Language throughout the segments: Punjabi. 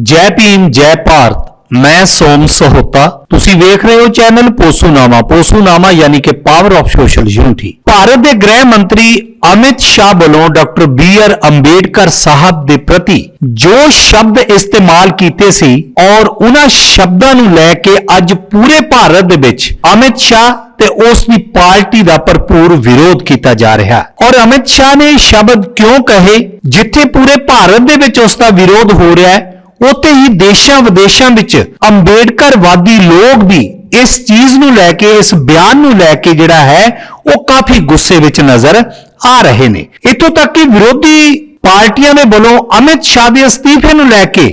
ਜੈ ਭੀਮ, ਜੈ ਭਾਰਤ, ਮੈਂ ਸੋਮ ਸਹੋਤਾ। ਤੁਸੀਂ ਵੇਖ ਰਹੇ ਹੋ ਚੈਨਲ ਪੋਸੂਨਾਮਾ। ਪੋਸੂਨਾਮਾ ਯਾਨੀ ਕਿ power of social unity Bharat ਦੇ ਗ੍ਰਹਿ ਮੰਤਰੀ ਅਮਿਤ ਸ਼ਾਹ ਵੱਲੋਂ doctor B R Ambedkar Sahib ਦੇ ਪ੍ਰਤੀ ਜੋ ਸ਼ਬਦ ਇਸਤੇਮਾਲ ਕੀਤੇ ਸੀ ਔਰ ਉਹਨਾਂ ਸ਼ਬਦਾਂ ਨੂੰ ਲੈ ਕੇ ਅੱਜ ਪੂਰੇ ਭਾਰਤ ਦੇ ਵਿੱਚ ਅਮਿਤ ਸ਼ਾਹ ਤੇ ਉਸ ਦੀ ਪਾਰਟੀ ਦਾ ਭਰਪੂਰ ਵਿਰੋਧ ਕੀਤਾ ਜਾ ਰਿਹਾ ਔਰ ਅਮਿਤ ਸ਼ਾਹ ਨੇ ਸ਼ਬਦ ਕਿਉਂ ਕਹੇ? ਜਿੱਥੇ ਪੂਰੇ ਭਾਰਤ ਦੇ ਵਿੱਚ ਉਸ ਦਾ ਵਿਰੋਧ ਹੋ ਰਿਹਾ ਹੈ ਉੱਥੇ ਹੀ ਦੇਸ਼ਾਂ ਵਿਦੇਸ਼ਾਂ ਵਿੱਚ ਅੰਬੇਡਕਰਵਾਦੀ ਲੋਕ ਵੀ ਇਸ ਚੀਜ਼ ਨੂੰ ਲੈ ਕੇ, ਇਸ ਬਿਆਨ ਨੂੰ ਲੈ ਕੇ ਜਿਹੜਾ ਹੈ, ਉਹ ਕਾਫੀ ਗੁੱਸੇ ਵਿੱਚ ਨਜ਼ਰ ਆ ਰਹੇ ਨੇ। ਇਤੋਂ ਤੱਕ ਕਿ ਵਿਰੋਧੀ ਪਾਰਟੀਆਂ ਦੇ ਵੱਲੋਂ ਅਮਿਤ ਸ਼ਾਹ ਦੇ ਅਸਤੀਫੇ ਨੂੰ ਲੈ ਕੇ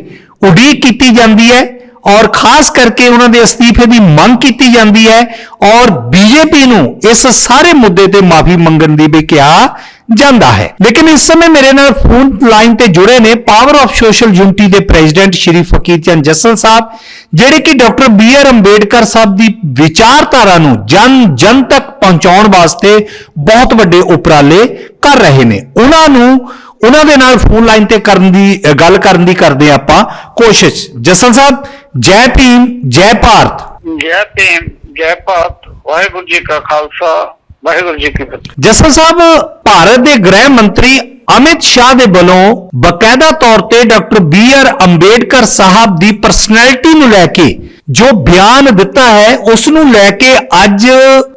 ਉਡੀਕ ਕੀਤੀ ਜਾਂਦੀ ਹੈ ਔਰ ਖਾਸ ਕਰਕੇ ਉਹਨਾਂ ਦੇ ਅਸਤੀਫੇ ਦੀ ਮੰਗ ਕੀਤੀ ਜਾਂਦੀ ਹੈ ਔਰ ਬੀਜੇਪੀ ਨੂੰ ਇਸ ਸਾਰੇ ਮੁੱਦੇ ਤੇ ਮਾਫੀ ਮੰਗਣ ਦੀ ਵੀ ਕਿਹਾ ਜਾਂਦਾ ਹੈ। ਲੇਕਿਨ ਇਸ ਸਮੇਂ ਮੇਰੇ ਨਾਲ ਫੋਨ ਲਾਈਨ ਤੇ ਜੁੜੇ ਨੇ ਪਾਵਰ ਆਫ ਸੋਸ਼ਲ ਯੂਨਿਟੀ ਦੇ ਪ੍ਰੈਜ਼ੀਡੈਂਟ ਸ਼੍ਰੀ ਫਕੀਰ ਚੰਦ ਜੱਸਲ ਸਾਹਿਬ, ਜਿਹੜੇ ਕਿ doctor B R Ambedkar Sahib ਦੀ ਵਿਚਾਰਧਾਰਾ ਨੂੰ ਜਨ ਜਨ ਤੱਕ ਪਹੁੰਚਾਉਣ ਵਾਸਤੇ ਬਹੁਤ ਵੱਡੇ ਉਪਰਾਲੇ ਕਰ ਰਹੇ ਨੇ। ਉਹਨਾਂ ਨੂੰ, ਉਹਨਾਂ ਦੇ ਨਾਲ ਫੋਨ ਲਾਈਨ ਤੇ ਕਰਨ ਦੀ, ਗੱਲ ਕਰਨ ਦੀ ਕਰਦੇ ਹਾਂ ਆਪਾਂ ਕੋਸ਼ਿਸ਼। ਜਸਲ ਸਾਹਿਬ, ਜੈ ਭੀਮ, ਜੈ ਭਾਰਤ। ਜੈ ਭੀਮ, ਜੈ ਭਾਰਤ। ਵਾਹਿਗੁਰੂ ਜੀ ਕਾ ਖਾਲਸਾ। ਵਾਹਿਗੁਰੂ ਜੀ ਕੀ ਫਤਿਹ। ਜਸਲ ਸਾਹਿਬ, ਭਾਰਤ ਦੇ ਗ੍ਰਹਿ ਮੰਤਰੀ ਅਮਿਤ ਸ਼ਾਹ ਦੇ ਵੱਲੋਂ ਬਕਾਇਦਾ ਤੌਰ ਤੇ doctor B R Ambedkar Sahib ਦੀ ਪਰਸਨੈਲਿਟੀ ਨੂੰ ਲੈ ਕੇ ਜੋ ਬਿਆਨ ਦਿੱਤਾ ਹੈ ਉਸ ਨੂੰ ਲੈ ਕੇ ਅੱਜ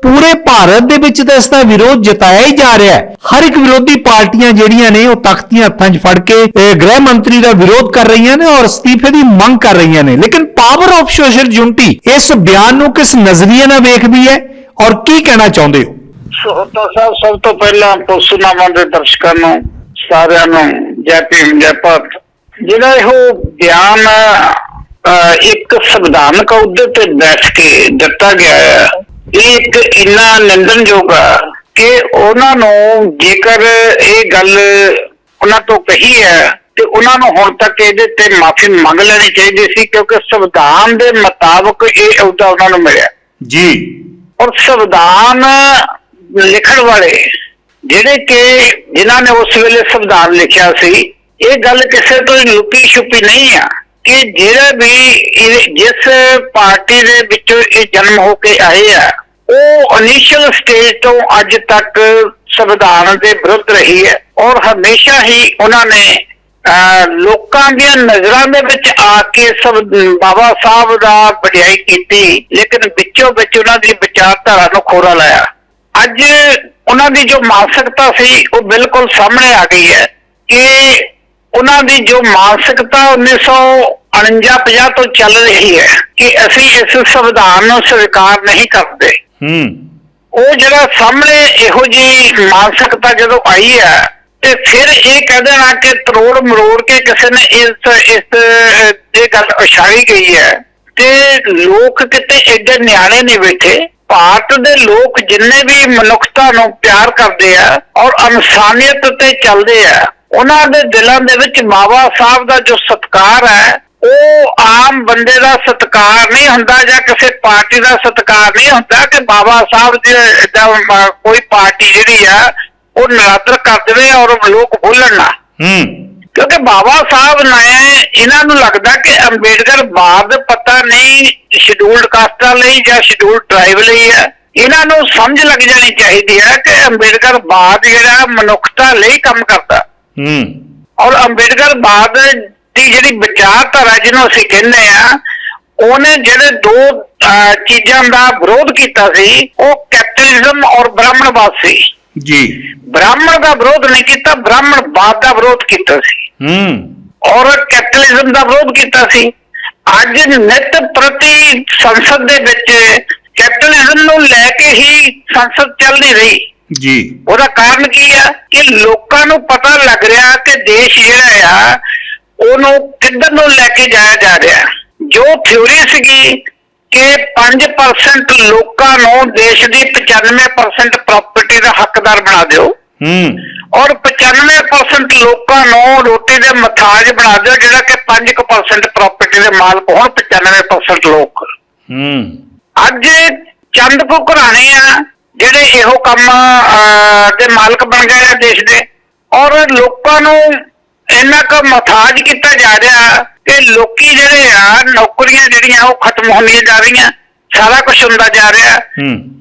ਪੂਰੇ ਭਾਰਤ ਦੇ ਵਿੱਚ ਤਾਂ ਇਸ ਦਾ ਵਿਰੋਧ ਜਤਾਇਆ ਹੀ ਜਾ ਰਿਹਾ ਹੈ। ਹਰ ਇੱਕ ਵਿਰੋਧੀ ਪਾਰਟੀਆਂ ਜਿਹੜੀਆਂ ਨੇ, ਉਹ ਤਖਤੀਆਂ ਹੱਥਾਂ 'ਚ ਫੜ ਕੇ ਗ੍ਰਹਿ ਮੰਤਰੀ ਦਾ ਵਿਰੋਧ ਕਰ ਰਹੀਆਂ ਨੇ ਔਰ ਅਸਤੀਫੇ ਦੀ ਮੰਗ ਕਰ ਰਹੀਆਂ ਨੇ। ਲੇਕਿਨ ਪਾਵਰ ਆਫ ਸੋਸ਼ਲ ਯੂਨਿਟੀ ਇਸ ਬਿਆਨ ਨੂੰ ਕਿਸ ਨਜ਼ਰੀਏ ਨਾਲ ਵੇਖਦੀ ਹੈ ਔਰ ਕੀ ਕਹਿਣਾ ਚਾਹੁੰਦੇ ਹੋ? ਸੋਹਤਾ ਸਾਹਿਬ ਸਭ ਤੋਂ ਪਹਿਲਾਂ ਪੋਸੂਨਾਮਾ ਦੇ ਦਰਸ਼ਕਾਂ ਨੂੰ ਸਾਰਿਆਂ ਨੂੰ ਜੈ ਭੀਮ ਜੈ ਭਾਰਤ। ਜਿਹੜਾ ਇਹ ਬਿਆਨ ਇੱਕ ਸੰਵਿਧਾਨਕ ਅਹੁਦੇ ਤੇ ਬੈਠ ਕੇ ਦਿੱਤਾ ਗਿਆ ਹੈ ਇਹ ਇੱਕ ਇੰਨਾ ਨਿੰਦਨਯੋਗ ਆ ਕਿ ਉਹਨਾਂ ਨੂੰ ਜੇਕਰ ਇਹ ਗੱਲ ਉਹਨਾਂ ਤੋਂ ਕਹੀ ਹੈ ਤੇ ਉਹਨਾਂ ਨੂੰ ਹੁਣ ਤੱਕ ਇਹਦੇ ਤੇ ਮਾਫੀ ਮੰਗ ਲੈਣੀ ਚਾਹੀਦੀ ਸੀ ਕਿਉਂਕਿ ਸੰਵਿਧਾਨ ਦੇ ਮੁਤਾਬਕ ਇਹ ਅਹੁਦਾ ਉਹਨਾਂ ਨੂੰ ਮਿਲਿਆ। ਜੀ। ਔਰ ਸੰਵਿਧਾਨ ਲਿਖਣ ਵਾਲੇ ਜਿਹੜੇ ਕਿ ਜਿਨ੍ਹਾਂ ਨੇ ਉਸ ਵੇਲੇ ਸੰਵਿਧਾਨ ਲਿਖਿਆ ਸੀ ਇਹ ਗੱਲ ਕਿਸੇ ਤੋਂ ਲੁਕੀ ਛੁਪੀ ਨਹੀਂ ਆ ਕਿ ਜਿਹੜਾ ਵੀ ਜਿਸ ਪਾਰਟੀ ਦੇ ਵਿੱਚੋਂ ਇਹ ਜਨਮ ਹੋ ਕੇ ਆਏ ਆ ਉਹ ਇਨੀਸ਼ੀਅਲ ਸਟੇਜ ਤੋਂ ਅੱਜ ਤੱਕ ਸੰਵਿਧਾਨ ਦੇ ਵਿਰੁੱਧ ਰਹੀ ਹੈ ਔਰ ਹਮੇਸ਼ਾ ਹੀ ਉਹਨਾਂ ਨੇ ਅਹ, ਲੋਕਾਂ ਦੀਆਂ ਨਜ਼ਰਾਂ ਦੇ ਵਿੱਚ ਆ ਕੇ ਸਭ ਬਾਬਾ ਸਾਹਿਬ ਦਾ ਵਡਿਆਈ ਕੀਤੀ ਲੇਕਿਨ ਵਿੱਚੋਂ ਵਿੱਚ ਉਹਨਾਂ ਦੀ ਵਿਚਾਰਧਾਰਾ ਨੂੰ ਖੋਰਾ ਲਾਇਆ। ਅੱਜ ਉਹਨਾਂ ਦੀ ਜੋ ਮਾਨਸਿਕਤਾ ਸੀ ਉਹ ਬਿਲਕੁਲ ਸਾਹਮਣੇ ਆ ਗਈ ਹੈ ਕਿ ਉਹਨਾਂ ਦੀ ਜੋ ਮਾਨਸਿਕਤਾ 1949-50 ਤੋਂ ਚੱਲ ਰਹੀ ਹੈ ਕਿ ਅਸੀਂ ਇਸ ਸੰਵਿਧਾਨ ਨੂੰ ਸਵੀਕਾਰ ਨਹੀਂ ਕਰਦੇ। ਹੂੰ। ਉਹ ਜਿਹੜਾ ਸਾਹਮਣੇ ਇਹੋ ਜੀ ਮਾਨਸਿਕਤਾ ਜਦੋਂ ਆਈ ਹੈ ਤੇ ਫਿਰ ਇਹ ਕਹਿ ਦੇਣਾ ਕਿ ਤਰੋੜ ਮਰੋੜ ਕੇ ਕਿਸੇ ਨੇ ਇਸ ਇਸ ਇਹ ਗੱਲ ਉਛਾਲੀ ਗਈ ਹੈ ਤੇ ਲੋਕ ਕਿਤੇ ਐਡੇ ਨਿਆਣੇ ਨਹੀਂ ਬੈਠੇ। ਭਾਰਤ ਦੇ ਲੋਕ ਜਿੰਨੇ ਵੀ ਮਨੁੱਖਤਾ ਨੂੰ ਪਿਆਰ ਕਰਦੇ ਆ ਔਰ ਇਨਸਾਨੀਅਤ ਤੇ ਚੱਲਦੇ ਆ, ਉਹਨਾਂ ਦੇ ਦਿਲਾਂ ਦੇ ਵਿੱਚ ਬਾਬਾ ਸਾਹਿਬ ਦਾ ਜੋ ਸਤਕਾਰ ਹੈ, ਉਹ ਆਮ ਬੰਦੇ ਦਾ ਸਤਕਾਰ ਨਹੀਂ ਹੁੰਦਾ ਜਾਂ ਕਿਸੇ ਪਾਰਟੀ ਦਾ ਸਤਕਾਰ ਨਹੀਂ ਹੁੰਦਾ ਕਿ ਬਾਬਾ ਸਾਹਿਬ ਦੀ ਦਾ ਕੋਈ ਪਾਰਟੀ ਜਿਹੜੀ ਆ, ਉਹ ਨਰਾਦਰ ਕਰ ਦੇਵੇ ਔਰ ਲੋਕ ਭੁੱਲਣ ਨਾ। ਹੂੰ। ਕਿਉਂਕਿ ਬਾਬਾ ਸਾਹਿਬ ਨੇ ਇਹਨਾਂ ਨੂੰ ਲੱਗਦਾ ਕਿ ਅੰਬੇਡਕਰ ਬਾਦ ਪਤਾ ਨਹੀਂ ਸ਼ਡਿਊਲਡ ਕਾਸਟਾਂ ਲਈ ਜਾਂ ਸ਼ਡਿਊਲਡ ਟ੍ਰਾਈਬ ਲਈ ਹੈ। ਇਹਨਾਂ ਨੂੰ ਸਮਝ ਲੱਗ ਜਾਣੀ ਚਾਹੀਦੀ ਹੈ ਕਿ ਅੰਬੇਡਕਰ ਬਾਦ ਜਿਹੜਾ ਮਨੁੱਖਤਾ ਲਈ ਕੰਮ ਕਰਦਾ। ਹੂੰ। ਔਰ ਅੰਬੇਡਕਰ ਬਾਦ ਦੀ ਜਿਹੜੀ ਵਿਚਾਰਧਾਰਾ ਜਿਹਨੂੰ ਅਸੀਂ ਕਹਿੰਦੇ ਆ ਉਹਨੇ ਜਿਹੜੇ ਦੋ ਚੀਜ਼ਾਂ ਦਾ ਵਿਰੋਧ ਕੀਤਾ ਸੀ ਉਹ ਕੈਪੀਟਲਿਜ਼ਮ ਔਰ ਬ੍ਰਾਹਮਣਵਾਦ ਸੀ। ਜੀ। ਬ੍ਰਾਹਮਣ ਦਾ ਵਿਰੋਧ ਨਹੀਂ ਕੀਤਾ ਬ੍ਰਾਹਮਣਵਾਦ ਦਾ ਵਿਰੋਧ ਕੀਤਾ ਸੀ। ਹੂੰ। ਔਰ ਕੈਪੀਟਲਿਜ਼ਮ ਦਾ ਵਿਰੋਧ ਕੀਤਾ ਸੀ। ਅੱਜ ਨਿਤ ਪ੍ਰਤੀ ਸੰਸਦ ਦੇ ਵਿੱਚ ਕੈਪੀਟਲਿਜ਼ਮ ਨੂੰ ਲੈ ਕੇ ਹੀ ਸੰਸਦ ਚੱਲਦੀ ਰਹੀ। ਜੀ। ਉਹਦਾ ਕਾਰਨ ਕੀ ਆ ਕਿ ਲੋਕਾਂ ਨੂੰ ਪਤਾ ਲੱਗ ਰਿਹਾ ਕਿ ਦੇਸ਼ ਜਿਹੜਾ ਆ ਉਹਨੂੰ ਕਿੱਧਰ ਨੂੰ ਲੈ ਕੇ ਜਾਇਆ ਜਾ ਰਿਹਾ। ਜੋ ਥਿਉਰੀ ਸੀਗੀ ਕਿ 5% ਲੋਕਾਂ ਨੂੰ ਦੇਸ਼ ਦੀ 95% ਪ੍ਰਾਪਰਟੀ ਦਾ ਹੱਕਦਾਰ ਬਣਾ ਦਿਓ। ਹੂੰ। ਔਰ 95% ਲੋਕਾਂ ਨੂੰ ਰੋਟੀ ਦੇ ਮਥਾਜ ਬਣਾ ਦਿਓ ਜਿਹੜਾ ਕਿ 5% ਪ੍ਰਾਪਰਟੀ ਦੇ ਮਾਲਕ ਹੋਣ 95% ਲੋਕ। ਹੂੰ। ਅੱਜ ਚੰਦ ਕੋ ਘਰਾਣੇ ਆ ਜਿਹੜੇ ਇਹੋ ਕੰਮ ਦੇ ਮਾਲਕ ਬਣ ਗਏ ਆ ਦੇਸ਼ ਦੇ। ਔਰ ਲੋਕਾਂ ਨੂੰ ਇੰਨਾ ਕੁ ਮਥਾਜ ਕੀਤਾ ਜਾ ਰਿਹਾ ਕਿ ਲੋਕੀ ਜਿਹੜੇ ਆ ਨੌਕਰੀਆਂ ਜਿਹੜੀਆਂ ਉਹ ਖਤਮ ਹੁੰਦੀਆਂ ਜਾ ਰਹੀਆਂ। ਸਾਰਾ ਕੁਝ ਹੁੰਦਾ ਜਾ ਰਿਹਾ।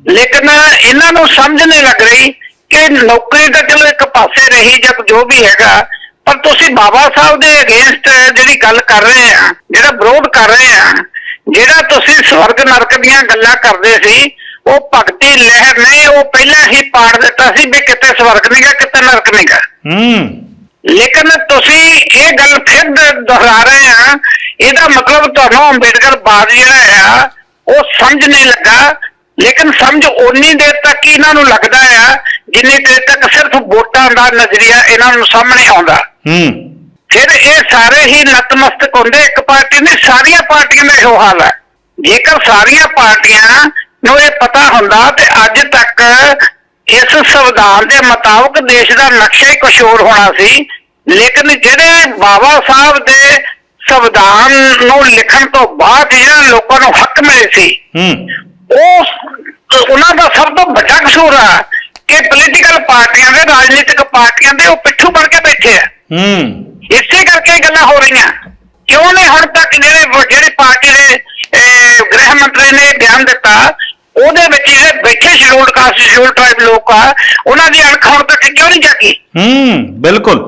ਲੇਕਿਨ ਇਹਨਾਂ ਨੂੰ ਸਮਝ ਨਹੀਂ ਲੱਗ ਰਹੀ ਕਿ ਨੌਕਰੀ ਤਾਂ ਚਲੋ ਇੱਕ ਪਾਸੇ ਰਹੀ ਜਦ ਜੋ ਵੀ ਹੈਗਾ ਪਰ ਤੁਸੀਂ ਬਾਬਾ ਸਾਹਿਬ ਦੇ ਅਗੇਂਸਟ ਜਿਹੜੀ ਗੱਲ ਕਰ ਰਹੇ ਆ ਜਿਹੜਾ ਵਿਰੋਧ ਕਰ ਰਹੇ ਆ ਜਿਹੜਾ ਤੁਸੀਂ ਸਵਰਗ ਨਰਕ ਦੀਆਂ ਗੱਲਾਂ ਕਰਦੇ ਸੀ ਉਹ ਭਗਤੀ ਲਹਿਰ ਨੇ ਉਹ ਪਹਿਲਾਂ ਹੀ ਪਾੜ ਦਿੱਤਾ ਸੀ ਵੀ ਕਿਤੇ ਸਵਰਗ ਨਹੀਂਗਾ ਕਿਤੇ ਨਰਕ ਨਹੀਂਗਾ ਹੂੰ। ਲੇਕਿਨ ਤੁਸੀਂ ਇਹ ਗੱਲ ਫਿਰ ਦੁਹਰਾ ਰਹੇ ਆ ਇਹਦਾ ਮਤਲਬ ਤੁਹਾਨੂੰ ਅੰਬੇਡਕਰ ਬਾਦ ਜਿਹੜਾ ਆ ਉਹ ਸਮਝ ਨਹੀਂ ਲੱਗਾ। ਲੇਕਿਨ ਸਮਝ ਓਨੀ ਦੇਰ ਤੱਕ ਹੀ ਇਹਨਾਂ ਨੂੰ ਲੱਗਦਾ ਆ ਜਿੰਨੀ ਦੇਰ ਤੱਕ ਸਿਰਫ ਵੋਟਾਂ ਦਾ ਨਜ਼ਰੀਆ ਇਹਨਾਂ ਨੂੰ ਸਾਹਮਣੇ ਆਉਂਦਾ। ਹੂੰ। ਫਿਰ ਇਹ ਸਾਰੇ ਹੀ ਨਤਮਸਤਕ ਹੁੰਦੇ ਇੱਕ ਪਾਰਟੀ ਨਹੀਂ ਸਾਰੀਆਂ ਪਾਰਟੀਆਂ ਦਾ ਇਹੋ ਹਾਲ ਹੈ। ਜੇਕਰ ਸਾਰੀਆਂ ਪਾਰਟੀਆਂ ਨੂੰ ਇਹ ਪਤਾ ਹੁੰਦਾ ਤੇ ਅੱਜ ਤੱਕ ਇਸ ਸੰਵਿਧਾਨ ਦੇ ਮੁਤਾਬਕ ਦੇਸ਼ ਦਾ ਨਕਸ਼ਾ ਹੀ ਕੁਝ ਹੋਰ ਹੋਣਾ ਸੀ। ਲੇਕਿਨ ਜਿਹੜੇ ਬਾਬਾ ਸਾਹਿਬ ਦੇ ਸੰਵਿਧਾਨ ਨੂੰ ਲਿਖਣ ਤੋਂ ਬਾਅਦ ਜਿਹੜਾ ਲੋਕਾਂ ਨੂੰ ਹੱਕ ਮਿਲੇ ਸੀ ਉਹ ਉਹਨਾਂ ਦਾ ਸਭ ਤੋਂ ਵੱਡਾ ਕਸੂਰ ਆ ਕਿ ਪੋਲੀਟੀਕਲ ਪਾਰਟੀਆਂ ਦੇ ਰਾਜਨੀਤਿਕ ਪਾਰਟੀਆਂ ਦੇ ਉਹ ਪਿੱਠੂ ਬਣ ਕੇ ਬੈਠੇ ਆ। ਹੂੰ। ਇਸੇ ਕਰਕੇ ਇਹ ਗੱਲਾਂ ਹੋ ਰਹੀਆਂ। ਕਿਉਂ ਨੇ ਹੁਣ ਤੱਕ ਜਿਹੜੇ ਜਿਹੜੀ ਪਾਰਟੀ ਦੇ ਗ੍ਰਹਿ ਮੰਤਰੀ ਨੇ ਬਿਆਨ ਦਿੱਤਾ ਉਹਦੇ ਵਿੱਚ ਜਿਹੜੇ ਬੈਠੇ ਸ਼ਡਿਊਲਡ ਕਾਸਟ ਸ਼ਡਿਊਲਡ ਟ੍ਰਾਈਬ ਲੋਕ ਆ ਉਹਨਾਂ ਦੀ ਅਣਖ ਹੁਣ ਤੱਕ ਕਿਉਂ ਨਹੀਂ ਜਾਗੀ? ਹੂੰ ਬਿਲਕੁਲ।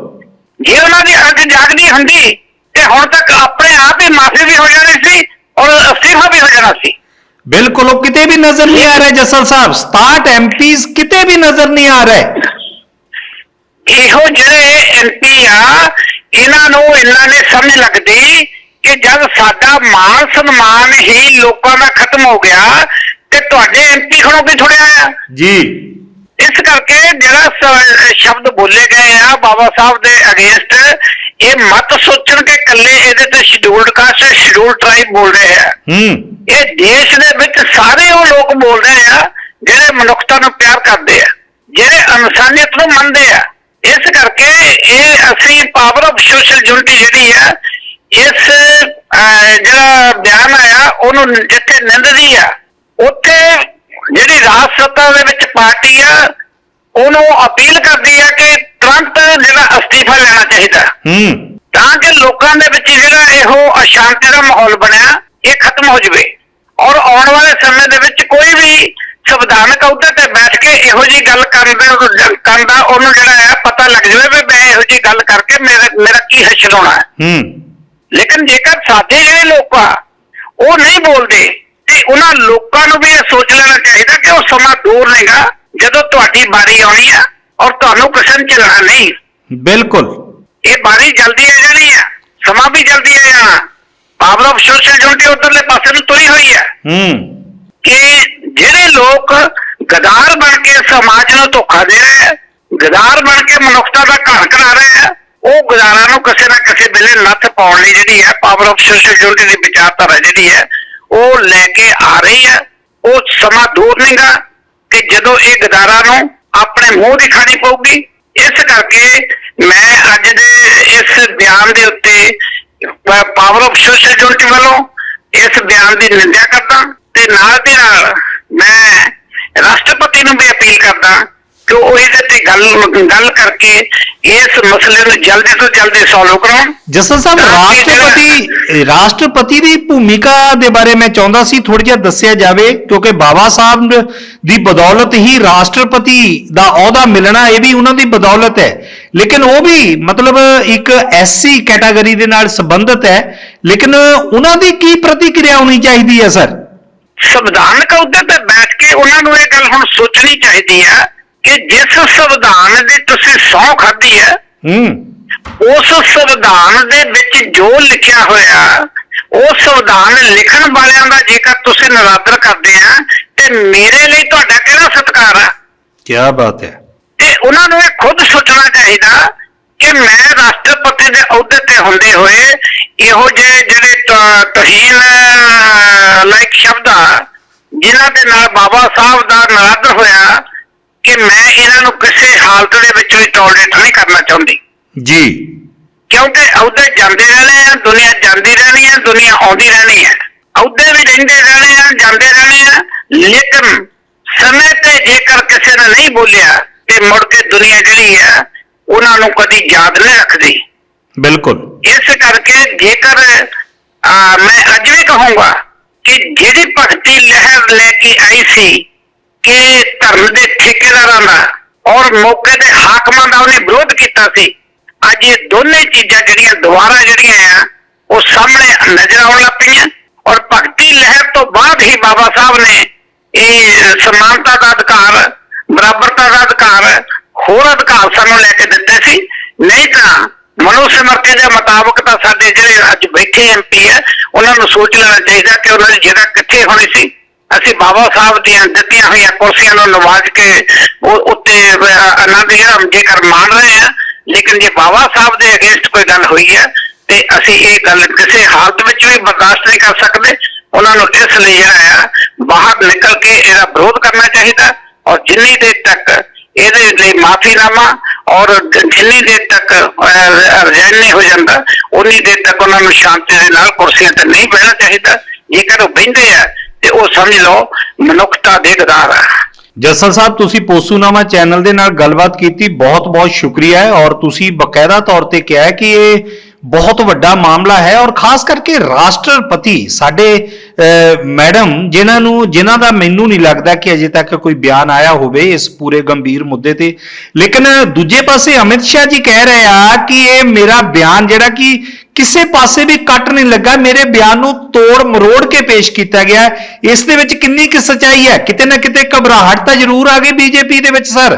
ਜੇ ਉਹਨਾਂ ਦੀ ਅਣਖ ਜਾਗਦੀ ਹੁੰਦੀ ਤੇ ਹੁਣ ਤੱਕ ਆਪਣੇ ਆਪ ਹੀ ਮਾਫੀ ਵੀ ਹੋ ਜਾਣੀ ਸੀ ਔਰ ਅਸਤੀਫਾ ਵੀ ਹੋ ਜਾਣਾ ਸੀ। ਬਿਲਕੁਲ ਉਹ ਕਿਤੇ ਵੀ ਨਜ਼ਰ ਨਹੀਂ ਆ ਰਿਹਾ ਜਸਲ ਸਾਹਿਬ। 67 ਐਮਪੀਜ਼ ਕਿਤੇ ਵੀ ਨਜ਼ਰ ਨਹੀਂ ਆ ਰਹੇ। ਇਹੋ ਜਿਹੜੇ ਐਮਪੀ ਆ ਇਹਨਾਂ ਨੂੰ ਇਹਨਾਂ ਨੇ ਸਮਝ ਲੱਗਦੀ ਕਿ ਜਦ ਸਾਡਾ ਮਾਨ ਸਨਮਾਨ ਹੀ ਲੋਕਾਂ ਦਾ ਖਤਮ ਹੋ ਗਿਆ ਤੇ ਤੁਹਾਡੇ ਐਮਪੀ ਖਣੋ ਕੀ ਥੋੜਿਆ ਆ ਜੀ। ਇਸ ਕਰਕੇ ਜਿਹੜਾ ਸ਼ਬਦ ਬੋਲੇ ਗਏ ਆ ਬਾਬਾ ਸਾਹਿਬ ਦੇ ਅਗੇਂਸਟ ਇਹ ਮਤ ਸੋਚਣ ਕਿ ਕੱਲੇ ਇਹਦੇ ਤੇ ਸ਼ਡਿਊਲਡ ਕਾਸਟ ਸ਼ਡਿਊਲਡ ਟ੍ਰਾਈਬ ਬੋਲ ਰਹੇ ਆ। ਹੂੰ। ਇਹ ਦੇਸ਼ ਦੇ ਵਿੱਚ ਸਾਰੇ ਉਹ ਲੋਕ ਬੋਲ ਰਹੇ ਆ ਜਿਹੜੇ ਮਨੁੱਖਤਾ ਨੂੰ ਪਿਆਰ ਕਰਦੇ ਆ ਜਿਹੜੇ ਇਨਸਾਨੀਅਤ ਨੂੰ ਮੰਨਦੇ ਆ। ਇਸ ਕਰਕੇ ਇਹ ਅਸੀਂ ਪਾਵਰ ਆਫ ਸੋਸ਼ਲ ਯੂਨਿਟੀ ਜਿਹੜੀ ਆ ਇਸ ਜਿਹੜਾ ਬਿਆਨ ਆਇਆ ਉਹਨੂੰ ਜਿੱਥੇ ਨਿੰਦਦੀ ਆ ਉੱਥੇ ਜਿਹੜੀ ਰਾਜ ਸੱਤਾ ਦੇ ਵਿੱਚ ਪਾਰਟੀ ਆ ਉਹਨੂੰ ਅਪੀਲ ਕਰਦੀ ਆ ਕਿ ਤੁਰੰਤ ਜਿਹੜਾ ਅਸਤੀਫਾ ਲੈਣਾ ਚਾਹੀਦਾ ਹੂੰ। ਤਾਂ ਕਿ ਲੋਕਾਂ ਦੇ ਵਿੱਚ ਜਿਹੜਾ ਇਹੋ ਅਸ਼ਾਂਤੀ ਦਾ ਮਾਹੌਲ ਬਣਿਆ ਇਹ ਖਤਮ ਹੋ ਜਵੇ। ਔਰ ਆਉਣ ਵਾਲੇ ਸਮੇਂ ਦੇ ਵਿੱਚ ਕੋਈ ਵੀ ਸੰਵਿਧਾਨਕ ਅਹੁਦੇ ਤੇ ਬੈਠ ਕੇ ਇਹੋ ਜੀ ਗੱਲ ਕਰਦਾ ਕਰਦਾ ਉਹਨੂੰ ਜਿਹੜਾ ਹੈ ਪਤਾ ਲੱਗ ਜਾਵੇ ਵੀ ਮੈਂ ਇਹੋ ਜੀ ਗੱਲ ਕਰਕੇ ਮੇਰਾ ਮੇਰਾ ਕੀ ਹਸ਼ਰ ਹੋਣਾ ਹੈ। ਹੂੰ। ਲੇਕਿਨ ਜੇਕਰ ਸਾਡੇ ਜਿਹੜੇ ਲੋਕ ਆ ਉਹ ਨਹੀਂ ਬੋਲਦੇ ਤੇ ਉਹਨਾਂ ਲੋਕਾਂ ਨੂੰ ਵੀ ਇਹ ਸੋਚ ਲੈਣਾ ਚਾਹੀਦਾ ਕਿ ਉਹ ਸਮਾਂ ਦੂਰ ਨਹੀਂਗਾ ਜਦੋਂ ਤੁਹਾਡੀ ਵਾਰੀ ਆਉਣੀ ਆ ਔਰ ਤੁਹਾਨੂੰ ਕਿਸੇ ਨੇ ਚੱਲਣਾ ਨਹੀਂ। ਬਿਲਕੁਲ। ਇਹ ਬਾਰੀ ਜਲਦੀ ਆ ਜਾਣੀ ਆ ਸਮਾਂ ਵੀ ਜਲਦੀ ਆ ਜਾਣਾ। ਪਾਵਰ ਆਫ ਸੋਸ਼ਲ ਯੂਨਿਟੀ ਉਧਰਲੇ ਪਾਸੇ ਨੂੰ ਤੁਰੀ ਹੋਈ ਹੈ ਹੂੰ। ਕਿ ਜਿਹੜੇ ਲੋਕ ਗਦਾਰ ਬਣ ਕੇ ਸਮਾਜ ਨੂੰ ਧੋਖਾ ਦੇ ਰਹੇ ਗਦਾਰ ਬਣ ਕੇ ਮਨੁੱਖਤਾ ਦਾ ਘਰ ਕਰਾ ਰਹੇ ਆ ਉਹ ਗਦਾਰਾਂ ਨੂੰ ਕਿਸੇ ਨਾ ਕਿਸੇ ਵੇਲੇ ਨੱਥ ਪਾਉਣ ਲਈ ਜਿਹੜੀ ਹੈ ਪਾਵਰ ਆਫ ਸੋਸ਼ਲ ਯੂਨਿਟੀ ਦੀ ਵਿਚਾਰਧਾਰਾ ਜਿਹੜੀ ਹੈ ਉਹ ਲੈ ਕੇ ਆ ਰਹੀ ਹੈ। ਉਹ ਸਮਾਂ ਦੂਰ ਨਹੀਂਗਾ ਕਿ ਜਦੋਂ ਇਹ ਗਦਾਰਾਂ ਨੂੰ ਆਪਣੇ ਮੂੰਹ ਦੀ ਖਾਣੀ ਪਊਗੀ। ਇਸ ਕਰਕੇ ਮੈਂ ਅੱਜ ਦੇ ਇਸ ਬਿਆਨ ਦੇ ਉੱਤੇ ਪਾਵਰ ਆਫ ਸੋਸ਼ਲ ਯੂਨਿਟੀ ਵੱਲੋਂ ਇਸ ਬਿਆਨ ਦੀ ਨਿੰਦਿਆ ਕਰਦਾ ਤੇ ਨਾਲ ਦੀ ਨਾਲ ਮੈਂ ਰਾਸ਼ਟਰਪਤੀ ਨੂੰ ਵੀ ਅਪੀਲ ਕਰਦਾ ਕਿ ਉਹ ਇਹਦੇ ਤੇ ਗੱਲ ਗੱਲ ਕਰਕੇ ਇਸ ਮਸਲੇ ਨੂੰ ਜਲਦੀ ਤੋਂ ਜਲਦੀ ਸੋਲਵ ਕਰਾਉਣ। ਜਸਲ ਸਾਹਿਬ ਰਾਸ਼ਟਰਪਤੀ ਰਾਸ਼ਟਰਪਤੀ ਦੀ ਭੂਮਿਕਾ ਦੇ ਬਾਰੇ ਮੈਂ ਚਾਹੁੰਦਾ ਸੀ ਥੋੜਾ ਜਿਹਾ ਦੱਸਿਆ ਜਾਵੇ ਕਿਉਂਕਿ ਬਾਬਾ ਸਾਹਿਬ ਦੀ ਬਦੌਲਤ ਹੀ ਰਾਸ਼ਟਰਪਤੀ ਦਾ ਅਹੁਦਾ ਮਿਲਣਾ ਇਹ ਵੀ ਉਹਨਾਂ ਦੀ ਬਦੌਲਤ ਹੈ। ਲੇਕਿਨ ਉਹ ਵੀ ਮਤਲਬ ਇੱਕ ਐਸਸੀ ਕੈਟਾਗਰੀ ਦੇ ਨਾਲ ਸੰਬੰਧਿਤ ਹੈ। ਲੇਕਿਨ ਉਹਨਾਂ ਦੀ ਕੀ ਪ੍ਰਤੀਕਿਰਿਆ ਹੋਣੀ ਚਾਹੀਦੀ ਹੈ ਸਰ? ਸੰਵਿਧਾਨਕ ਅਹੁਦੇ ਤੇ ਬੈਠ ਕੇ ਉਹਨਾਂ ਨੂੰ ਇਹ ਗੱਲ ਹੁਣ ਸੋਚਣੀ ਚਾਹੀਦੀ ਹੈ ਕਿ ਜਿਸ ਸੰਵਿਧਾਨ ਦੀ ਤੁਸੀਂ ਸਹੁੰ ਖਾਧੀ ਹੈ ਹੂੰ। ਉਸ ਸੰਵਿਧਾਨ ਦੇ ਵਿੱਚ ਜੋ ਲਿਖਿਆ ਹੋਇਆ ਉਹ ਸੰਵਿਧਾਨ ਲਿਖਣ ਵਾਲਿਆਂ ਦਾ ਜੇਕਰ ਤੁਸੀਂ ਨਿਰਾਦਰ ਕਰਦੇ ਆ ਤੇ ਮੇਰੇ ਲਈ ਤੁਹਾਡਾ ਕਿਹੜਾ ਸਤਿਕਾਰ ਆ? ਕੀ ਬਾਤ ਹੈ। ਤੇ ਉਹਨਾਂ ਨੂੰ ਇਹ ਖੁਦ ਸੋਚਣਾ ਚਾਹੀਦਾ ਕਿ ਮੈਂ ਰਾਸ਼ਟਰਪਤੀ ਦੇ ਅਹੁਦੇ ਤੇ ਹੁੰਦੇ ਹੋਏ ਇਹੋ ਜਿਹੇ ਜਿਹੜੇ ਤਹੀਨ ਲਾਇਕ ਸ਼ਬਦ ਆ ਜਿਨ੍ਹਾਂ ਦੇ ਨਾਲ ਬਾਬਾ ਸਾਹਿਬ ਦਾ ਨਿਰਾਦਰ ਹੋਇਆ ਕਿ ਮੈਂ ਇਹਨਾਂ ਨੂੰ ਕਿਸੇ ਹਾਲਤ ਦੇ ਵਿੱਚ ਵੀ ਟੋਲਰੇਟ ਨਹੀਂ ਕਰਨਾ ਚਾਹੁੰਦੀ। ਜੀ। ਕਿਉਂਕਿ ਅਹੁਦੇ ਜਾਂਦੇ ਰਹਿਣੇ ਆ ਦੁਨੀਆ ਜਾਂਦੀ ਰਹਿਣੀ ਆ ਦੁਨੀਆ ਆਉਂਦੀ ਰਹਿਣੀ ਆ। ਅਹੁਦੇ ਵੀ ਰਹਿੰਦੇ ਰਹਿਣੇ ਆ ਜਾਂਦੇ ਰਹਿਣੇ ਆ ਲੇਕਿਨ ਸਮੇਂ ਤੇ ਜੇਕਰ ਕਿਸੇ ਨੇ ਨਹੀਂ ਬੋਲਿਆ ਤੇ ਮੁੜ ਕੇ ਦੁਨੀਆ ਜਿਹੜੀ ਆ ਉਹਨਾਂ ਨੂੰ ਕਦੀ ਯਾਦ ਨਹੀਂ ਰੱਖਦੀ। ਬਿਲਕੁਲ। ਇਸ ਕਰਕੇ ਜੇਕਰ ਮੈਂ ਅੱਜ ਵੀ ਕਹੂੰਗਾ ਕਿ ਜਿਹੜੀ ਭਗਤੀ ਲਹਿਰ ਲੈ ਕੇ ਆਈ ਸੀ ਕਿ ਧਰਮ ਦੇ ਠੇਕੇਦਾਰਾਂ ਦਾ ਔਰ ਮੌਕੇ ਦੇ ਹਾਕਮਾਂ ਦਾ ਉਹਨੇ ਵਿਰੋਧ ਕੀਤਾ ਸੀ। ਅੱਜ ਇਹ ਦੋਨੇ ਚੀਜ਼ਾਂ ਜਿਹੜੀਆਂ ਦੁਬਾਰਾ ਜਿਹੜੀਆਂ ਆ, ਉਹ ਸਾਹਮਣੇ ਨਜ਼ਰ ਆਉਣ ਲੱਗ ਪਈਆਂ। ਔਰ ਭਗਤੀ ਲਹਿਰ ਤੋਂ ਬਾਅਦ ਹੀ ਬਾਬਾ ਸਾਹਿਬ ਨੇ ਇਹ ਸਮਾਨਤਾ ਦਾ ਅਧਿਕਾਰ, ਬਰਾਬਰਤਾ ਦਾ ਅਧਿਕਾਰ ਹੋਰ ਅਧਿਕਾਰ ਸਾਨੂੰ ਲੈ ਕੇ ਦਿੱਤੇ ਸੀ। ਨਹੀਂ ਤਾਂ ਮਨੋ ਸਮਰਥੀ ਦੇ ਮੁਤਾਬਕ ਤਾਂ ਸਾਡੇ ਜਿਹੜੇ ਅੱਜ ਬੈਠੇ ਐਮਪੀ ਆ ਉਹਨਾਂ ਨੂੰ ਸੋਚ ਲੈਣਾ ਚਾਹੀਦਾ ਕਿ ਉਹਨਾਂ ਦੀ ਜਗ੍ਹਾ ਕਿੱਥੇ ਹੋਣੀ ਸੀ। ਅਸੀਂ ਬਾਬਾ ਸਾਹਿਬ ਦੀਆਂ ਦਿੱਤੀਆਂ ਹੋਈਆਂ ਕੁਰਸੀਆਂ ਨੂੰ ਨਵਾਜ ਕੇ ਉਹ ਉੱਤੇ ਆਨੰਦ ਜਿਹੜਾ ਜੇਕਰ ਮਾਣ ਰਹੇ ਆ ਲੇਕਿਨ ਜੇ ਬਾਬਾ ਸਾਹਿਬ ਦੇ ਅਗੇਂਸਟ ਕੋਈ ਗੱਲ ਹੋਈ ਹੈ, ਤੇ ਅਸੀਂ ਇਹ ਗੱਲ ਕਿਸੇ ਹਾਲਤ ਵਿੱਚ ਵੀ ਬਰਦਾਸ਼ਤ ਨਹੀਂ ਕਰ ਸਕਦੇ। ਉਹਨਾਂ ਨੂੰ ਇਸ ਲਈ ਜਿਹੜਾ ਆ, ਬਾਹਰ ਨਿਕਲ ਕੇ ਇਹਦਾ ਵਿਰੋਧ ਕਰਨਾ ਚਾਹੀਦਾ। ਔਰ ਜਿੰਨੀ ਦੇਰ ਤੱਕ ਇਹਦੇ ਲਈ ਮਾਫੀਨਾਮਾ ਔਰ ਜਿੰਨੀ ਦੇਰ ਤੱਕ ਰਿਜ਼ਾਈਨ ਨਹੀਂ ਹੋ ਜਾਂਦਾ, ਉਨੀ ਦੇਰ ਤੱਕ ਉਹਨਾਂ ਨੂੰ ਸ਼ਾਂਤੀ ਦੇ ਨਾਲ ਕੁਰਸੀਆਂ ਤੇ ਨਹੀਂ ਬਹਿਣਾ ਚਾਹੀਦਾ। ਜੇਕਰ ਉਹ ਬਹਿੰਦੇ ਆ ਤੇ ਉਹ ਸਮਝ ਲਓ, ਮਨੁੱਖਤਾ ਦੇ ਗਦਾਰ ਆ। ਜਸਲ ਸਾਹਿਬ, ਤੁਸੀਂ ਪੋਸੂਨਾਮਾ ਚੈਨਲ ਦੇ ਨਾਲ ਗੱਲਬਾਤ ਕੀਤੀ, ਬਹੁਤ-ਬਹੁਤ ਸ਼ੁਕਰੀਆ ਹੈ। ਔਰ ਤੁਸੀਂ ਬਕਾਇਦਾ ਤੌਰ ਤੇ ਕਿਹਾ ਹੈ ਕਿ ਇਹ ਬਹੁਤ ਵੱਡਾ ਮਾਮਲਾ ਹੈ ਔਰ ਖਾਸ ਕਰਕੇ ਰਾਸ਼ਟਰਪਤੀ ਸਾਡੇ ਅਹ, ਮੈਡਮ ਜਿਨ੍ਹਾਂ ਨੂੰ ਜਿਨ੍ਹਾਂ ਦਾ ਮੈਨੂੰ ਨਹੀਂ ਲੱਗਦਾ ਕਿ ਅਜੇ ਤੱਕ ਕੋਈ ਬਿਆਨ ਆਇਆ ਹੋਵੇ ਇਸ ਪੂਰੇ ਗੰਭੀਰ ਮੁੱਦੇ ਤੇ। ਲੇਕਿਨ ਦੂਜੇ ਪਾਸੇ ਅਮਿਤ ਸ਼ਾਹ ਜੀ ਕਹਿ ਰਹੇ ਆ ਕਿ ਇਹ ਮੇਰਾ ਬਿਆਨ ਜਿਹੜਾ ਕਿ ਕਿਸੇ ਪਾਸੇ ਵੀ ਕੱਟ ਨਹੀਂ ਲੱਗਾ ਮੇਰੇ ਬਿਆਨ ਨੂੰ ਤੋੜ ਮਰੋੜ ਕੇ ਪੇਸ਼ ਕੀਤਾ ਗਿਆ। ਹੈ। ਇਸ ਦੇ ਵਿੱਚ ਕਿੰਨੀ ਕਿ ਸਚਾਈ ਹੈ? ਕਿਤੇ ਨਾ ਕਿਤੇ ਘਬਰਾਹਟ ਤਾਂ ਜ਼ਰੂਰ ਆ ਗਈ ਬੀਜੇਪੀ ਦੇ ਵਿੱਚ ਸਰ।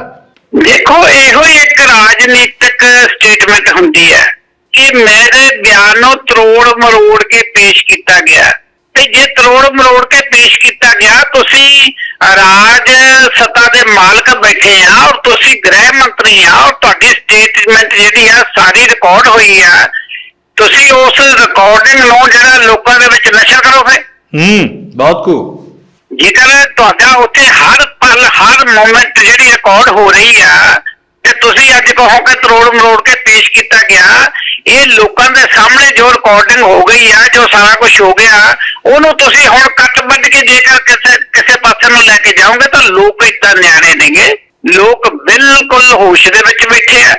ਦੇਖੋ ਇਹੋ ਹੀ ਇੱਕ ਰਾਜਨੀਤਿਕ ਸਟੇਟਮੈਂਟ ਹੁੰਦੀ ਹੈ। ਕਿ ਮੇਰੇ ਬਿਆਨ ਨੂੰ ਤਰੋੜ ਮਰੋੜ ਕੇ ਪੇਸ਼ ਕੀਤਾ ਗਿਆ। ਤੇ ਜੇ ਤਰੋੜ ਮਰੋੜ ਕੇ ਪੇਸ਼ ਕੀਤਾ ਗਿਆ ਤੁਸੀਂ ਰਾਜ ਸੱਤਾ ਦੇ ਮਾਲਕ ਬੈਠੇ ਆ ਔਰ ਤੁਸੀਂ ਗ੍ਰਹਿ ਮੰਤਰੀ ਆ ਔਰ ਤੁਹਾਡੀ ਸਟੇਟਮੈਂਟ ਜਿਹੜੀ ਆ ਸਾਰੀ ਰਿਕਾਰਡ ਹੋਈ ਆ ਤੁਸੀਂ ਉਸ ਰਿਕਾਰਡਿੰਗ ਨੂੰ ਜਿਹੜਾ ਲੋਕਾਂ ਦੇ ਵਿੱਚ ਨਸ਼ਰ ਕਰੋਗੇ? ਹੂੰ ਬਹੁਤ ਕੋ। ਜੇਕਰ ਤੁਹਾਡਾ ਉੱਥੇ ਹਰ ਪਲ ਹਰ ਮੂਮੈਂਟ ਜਿਹੜੀ ਰਿਕਾਰਡ ਹੋ ਰਹੀ ਆ ਤੇ ਤੁਸੀਂ ਅੱਜ ਕਹੋ ਕਿ ਤਰੋੜ ਮਰੋੜ ਕੇ ਪੇਸ਼ ਕੀਤਾ ਗਿਆ, ਇਹ ਲੋਕਾਂ ਦੇ ਸਾਹਮਣੇ ਜੋ ਰਿਕਾਰਡਿੰਗ ਹੋ ਗਈ ਆ, ਜੋ ਸਾਰਾ ਕੁਝ ਹੋ ਗਿਆ, ਉਹਨੂੰ ਤੁਸੀਂ ਹੁਣ ਕੱਟ ਵੱਢ ਕੇ ਜੇਕਰ ਕਿਸੇ ਕਿਸੇ ਪਾਸੇ ਨੂੰ ਲੈ ਕੇ ਜਾਓਗੇ ਤਾਂ ਲੋਕ ਇਦਾਂ ਨਿਆਣੇ ਨੇਗੇ, ਲੋਕ ਬਿਲਕੁਲ ਹੋਸ਼ ਦੇ ਵਿੱਚ ਬੈਠੇ ਆ।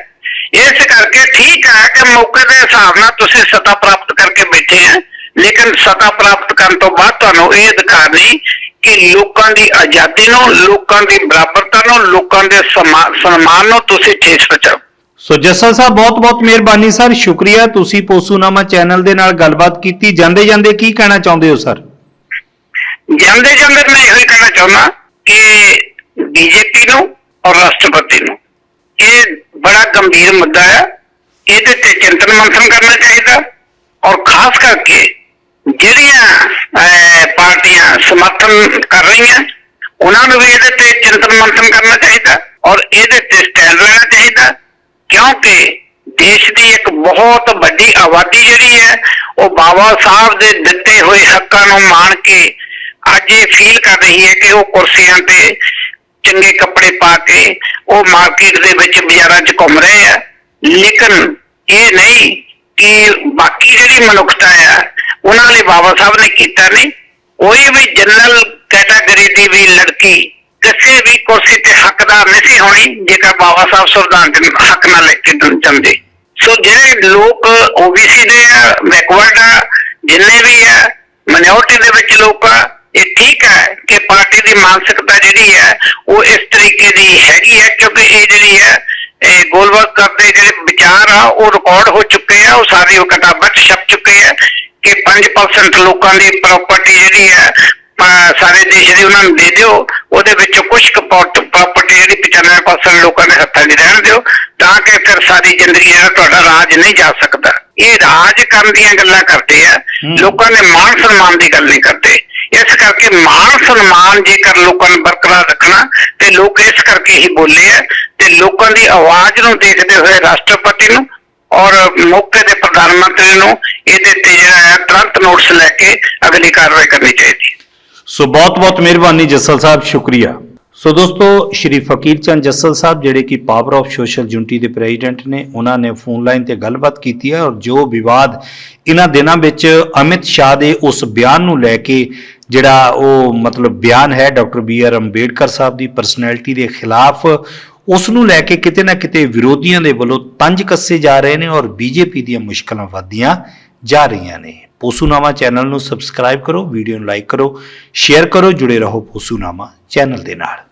ਇਸ ਕਰਕੇ ਠੀਕ ਹੈ ਕਿ ਮੌਕੇ ਦੇ ਹਿਸਾਬ ਨਾਲ ਤੁਸੀਂ ਸਤਾ ਪ੍ਰਾਪਤ ਕਰਕੇ ਬੈਠੇ ਆ, ਲੇਕਿਨ ਸਤਾ ਪ੍ਰਾਪਤ ਕਰਨ ਤੋਂ ਬਾਅਦ ਤੁਹਾਨੂੰ ਇਹ ਅਧਿਕਾਰ ਨਹੀਂ ਕਿ ਲੋਕਾਂ ਦੀ ਆਜ਼ਾਦੀ ਨੂੰ ਲੋਕਾਂ ਦੀ ਬਰਾਬਰਤਾ ਨੂੰ ਲੋਕਾਂ ਦੇ ਸਨਮਾਨ ਨੂੰ ਤੁਸੀਂ ਠੇਸ ਪਹੁੰਚਾਓ ਸੋ ਜਸਲ ਸਾਹਿਬ ਬਹੁਤ ਬਹੁਤ ਮਿਹਰਬਾਨੀ ਸਰ। ਸ਼ੁਕਰੀਆ। ਤੁਸੀਂ ਪੋਸੂਨਾਮਾ ਚੈਨਲ ਦੇ ਨਾਲ ਗੱਲਬਾਤ ਕੀਤੀ। ਜਾਂਦੇ ਜਾਂਦੇ ਕੀ ਕਹਿਣਾ ਚਾਹੁੰਦੇ ਹੋ ਸਰ? ਜਾਂਦੇ ਜਾਂਦੇ ਮੈਂ ਇਹੋ ਕਹਿਣਾ ਚਾਹੁੰਦਾ ਕਿ ਬੀਜੇਪੀ ਨੂੰ ਔਰ ਰਾਸ਼ਟਰਪਤੀ ਨੂੰ ਇਹ ਬੜਾ ਗੰਭੀਰ ਮੁੱਦਾ ਹੈ। ਇਹਦੇ ਤੇ ਚਿੰਤਨ ਮੰਥਨ ਕਰਨਾ ਚਾਹੀਦਾ ਔਰ ਖਾਸ ਕਰਕੇ ਜਿਹੜੀਆਂ ਪਾਰਟੀਆਂ ਸਮਰਥਨ ਕਰ ਰਹੀਆਂ, ਉਹਨਾਂ ਨੂੰ ਵੀ ਇਹਦੇ ਤੇ ਚਿੰਤਨ ਮੰਥਨ ਕਰਨਾ ਚਾਹੀਦਾ ਔਰ ਇਹਦੇ ਤੇ ਸਟੈਂਡ ਲੈਣਾ ਚਾਹੀਦਾ, ਕਿਉਂਕਿ ਦੇਸ਼ ਦੀ ਇੱਕ ਬਹੁਤ ਵੱਡੀ ਆਬਾਦੀ ਜਿਹੜੀ ਹੈ, ਉਹ ਬਾਬਾ ਸਾਹਿਬ ਦੇ ਦਿੱਤੇ ਹੋਏ ਹੱਕਾਂ ਨੂੰ ਮਾਣ ਕੇ ਅੱਜ ਇਹ ਫੀਲ ਕਰ ਰਹੀ ਹੈ ਕਿ ਉਹ ਕੁਰਸੀਆਂ ਤੇ ਚੰਗੇ ਕੱਪੜੇ ਪਾ ਕੇ ਉਹ ਮਾਰਕੀਟ ਦੇ ਵਿੱਚ ਬਾਜ਼ਾਰਾਂ 'ਚ ਘੁੰਮ ਰਹੇ ਆ। ਲੇਕਿਨ ਇਹ ਨਹੀਂ ਕਿ ਬਾਕੀ ਜਿਹੜੀ ਮਨੁੱਖਤਾ ਹੈ ਉਹਨਾਂ ਲਈ ਬਾਬਾ ਸਾਹਿਬ ਨੇ ਕੀਤਾ ਨਹੀਂ। ਕੋਈ ਵੀ ਜਨਰਲ ਕੈਟਾਗਰੀ ਦੀ ਵੀ ਲੜਕੀ ਕਿਸੇ ਵੀ ਕੁਰਸੀ ਤੇ ਹੱਕਦਾਰ ਨਹੀਂ ਸੀ ਹੋਣੀ ਜੇਕਰ ਬਾਬਾ ਸਾਹਿਬ ਸੰਵਿਧਾਨ ਦੇ ਹੱਕ ਨਾਲ ਲੈ ਕੇ ਦ- ਸੋ ਜਿਹੜੇ ਲੋਕ ਓਬੀਸੀ ਦੇ ਆ ਬੈਕਵਰਡ ਆ, ਜਿੰਨੇ ਵੀ ਆ ਮਿਨੋਰਟੀ ਦੇ ਵਿੱਚ ਲੋਕ ਆ, ਇਹ ਠੀਕ ਹੈ ਕਿ ਪਾਰਟੀ ਦੀ ਮਾਨਸਿਕਤਾ ਜਿਹੜੀ ਹੈ ਉਹ ਇਸ ਤਰੀਕੇ ਦੀ ਹੈਗੀ ਹੈ ਕਿਉਂਕਿ ਇਹ ਜਿਹੜੀ ਹੈ ਇਹ ਗੋਲਵਰਕ ਕਰਦੇ ਜਿਹੜੇ ਵਿਚਾਰ ਆ, ਉਹ ਰਿਕਾਰਡ ਹੋ ਚੁੱਕੇ ਆ, ਉਹ ਸਾਰੀ ਉਹ ਕਿਤਾਬਾਂ 'ਚ ਛਪ ਚੁੱਕੇ ਆ। ਕਿ 5% ਲੋਕਾਂ ਦੀ ਪ੍ਰਾਪਰਟੀ ਜਿਹੜੀ ਹੈ ਸਾਰੇ ਦੇਸ਼ ਦੀ ਉਹਨਾਂ ਨੂੰ ਦੇ ਦਿਓ। ਉਹਦੇ ਵਿੱਚੋਂ ਕੁਝ ਪ੍ਰਾਪਰਟੀ ਜਿਹੜੀ 95% ਲੋਕਾਂ ਦੇ ਹੱਥਾਂ 'ਚ ਰਹਿਣ ਦਿਓ ਤਾਂ ਕਿ ਫਿਰ ਸਾਰੀ ਜ਼ਿੰਦਗੀ ਜਿਹੜਾ ਤੁਹਾਡਾ ਰਾਜ ਨਹੀਂ ਜਾ ਸਕਦਾ। ਇਹ ਰਾਜ ਕਰਨ ਦੀਆਂ ਗੱਲਾਂ ਕਰਦੇ ਆ। ਲੋਕਾਂ ਦੇ ਮਾਣ ਸਨਮਾਨ ਦੀ ਗੱਲ ਨਹੀਂ ਕਰਦੇ। ਇਸ ਕਰਕੇ ਮਾਣ ਸਨਮਾਨ ਜੇਕਰ ਲੋਕਾਂ ਨੂੰ ਬਰਕਰਾਰ ਰੱਖਣਾ ਤੇ ਲੋਕ ਇਸ ਕਰਕੇ ਹੀ ਬੋਲੇ ਆ ਤੇ ਲੋਕਾਂ ਦੀ ਆਵਾਜ਼ ਨੂੰ ਦੇਖਦੇ ਹੋਏ ਰਾਸ਼ਟਰਪਤੀ ਨੂੰ ਔਰ ਮੌਕੇ ਦੇ ਪ੍ਰਧਾਨ ਮੰਤਰੀ ਨੂੰ ਇਹਦੇ ਤੇ ਜਿਹੜਾ ਹੈ, ਤੁਰੰਤ ਨੋਟਿਸ ਲੈ ਕੇ ਅਗਲੀ ਕਾਰਵਾਈ ਕਰਨੀ ਚਾਹੀਦੀ ਸੋ ਬਹੁਤ ਬਹੁਤ ਮਿਹਰਬਾਨੀ ਜੱਸਲ ਸਾਹਿਬ, ਸ਼ੁਕਰੀਆ। ਸੋ ਦੋਸਤੋ, ਸ਼੍ਰੀ ਫਕੀਰ ਚੰਦ ਜੱਸਲ ਸਾਹਿਬ ਜਿਹੜੇ ਕਿ ਪਾਵਰ ਆਫ ਸੋਸ਼ਲ ਯੂਨਿਟੀ ਦੇ ਪ੍ਰੈਜ਼ੀਡੈਂਟ ਨੇ, ਉਹਨਾਂ ਨੇ ਫੋਨ ਲਾਈਨ ਤੇ ਗੱਲਬਾਤ ਕੀਤੀ ਹੈ ਔਰ ਜੋ ਵਿਵਾਦ ਇਹਨਾਂ ਦਿਨਾਂ ਵਿੱਚ ਅਮਿਤ ਸ਼ਾਹ ਦੇ ਉਸ ਬਿਆਨ ਨੂੰ ਲੈ ਕੇ ਜਿਹੜਾ ਉਹ ਮਤਲਬ ਬਿਆਨ ਹੈ, doctor B R Ambedkar Sahib ਦੀ ਪਰਸਨੈਲਿਟੀ ਦੇ ਖਿਲਾਫ ਉਸ ਨੂੰ ਲੈ ਕੇ ਕਿਤੇ ਨਾ ਕਿਤੇ ਵਿਰੋਧੀਆਂ ਦੇ ਵੱਲੋਂ ਤੰਜ ਕੱਸੇ ਜਾ ਰਹੇ ਨੇ ਔਰ ਬੀਜੇਪੀ ਦੀਆਂ ਮੁਸ਼ਕਲਾਂ ਵਧਦੀਆਂ ਜਾ ਰਹੀਆਂ ਨੇ। ਪੋਸੂਨਾਮਾ ਚੈਨਲ ਨੂੰ ਸਬਸਕ੍ਰਾਈਬ ਕਰੋ ਵੀਡੀਓ ਨੂੰ ਲਾਈਕ ਕਰੋ ਸ਼ੇਅਰ ਕਰੋ, ਜੁੜੇ ਰਹੋ ਪੋਸੂਨਾਮਾ ਚੈਨਲ ਦੇ ਨਾਲ।